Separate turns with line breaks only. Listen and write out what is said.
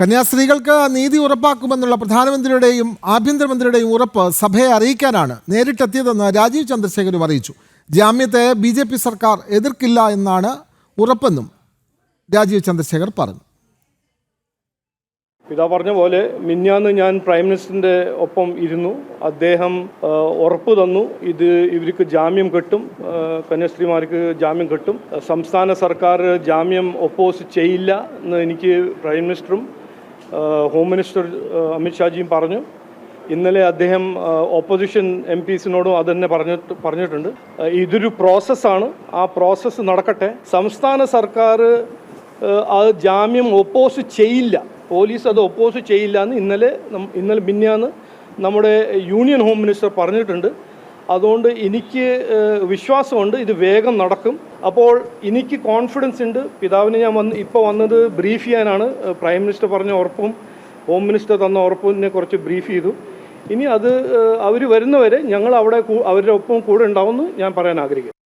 കന്യാസ്ത്രീകൾക്ക് നീതി ഉറപ്പാക്കുമെന്നുള്ള പ്രധാനമന്ത്രിയുടെയും ആഭ്യന്തരമന്ത്രിയുടെയും ഉറപ്പ് സഭയെ അറിയിക്കാനാണ് നേരിട്ടെത്തിയതെന്ന് രാജീവ് ചന്ദ്രശേഖരും അറിയിച്ചു. ജാമ്യത്തെ ബി ജെ പി സർക്കാർ എതിർക്കില്ല എന്നാണ് ഉറപ്പെന്നും രാജീവ് ചന്ദ്രശേഖർ പറഞ്ഞു.
പിതാ പറഞ്ഞ പോലെ മിന്നാന്ന് ഞാൻ പ്രൈം മിനിസ്റ്ററിന്റെ ഒപ്പം ഇരുന്നു. അദ്ദേഹം ഉറപ്പ് തന്നു. ഇത് ഇവർക്ക് ജാമ്യം കിട്ടും. കന്യാസ്ത്രീമാർക്ക് ജാമ്യം കിട്ടും. സംസ്ഥാന സർക്കാർ ജാമ്യം ഒപ്പോസ് ചെയ്യില്ല എന്ന് എനിക്ക് പ്രൈം മിനിസ്റ്ററും ഹോം മിനിസ്റ്റർ അമിത്ഷാജിയും പറഞ്ഞു. ഇന്നലെ അദ്ദേഹം ഓപ്പോസിഷൻ എം പിസിനോടും അത് തന്നെ പറഞ്ഞിട്ട് പറഞ്ഞിട്ടുണ്ട്. ഇതൊരു പ്രോസസ്സാണ് ആ പ്രോസസ്സ് നടക്കട്ടെ. സംസ്ഥാന സർക്കാർ അത് ജാമ്യം ഒപ്പോസ് ചെയ്യില്ല. പോലീസ് അത് ഒപ്പോസ് ചെയ്യില്ല എന്ന് ഇന്നലെ ഇന്നലെ മിന്നാന്ന് നമ്മുടെ യൂണിയൻ ഹോം മിനിസ്റ്റർ പറഞ്ഞിട്ടുണ്ട്. അതുകൊണ്ട് എനിക്ക് വിശ്വാസമുണ്ട് ഇത് വേഗം നടക്കും. അപ്പോൾ എനിക്ക് കോൺഫിഡൻസ് ഉണ്ട്. പിതാവിന് ഞാൻ വന്ന് ഇപ്പോൾ വന്നത് ബ്രീഫ് ചെയ്യാനാണ്. പ്രൈം മിനിസ്റ്റർ പറഞ്ഞ ഉറപ്പും ഹോം മിനിസ്റ്റർ തന്ന ഉറപ്പിനെ കുറച്ച് ബ്രീഫ് ചെയ്തു. ഇനി അത് അവർ വരുന്നവരെ ഞങ്ങൾ അവിടെ അവരുടെ ഒപ്പം കൂടെ ഉണ്ടാവുമെന്ന് ഞാൻ പറയാൻ ആഗ്രഹിക്കുന്നു.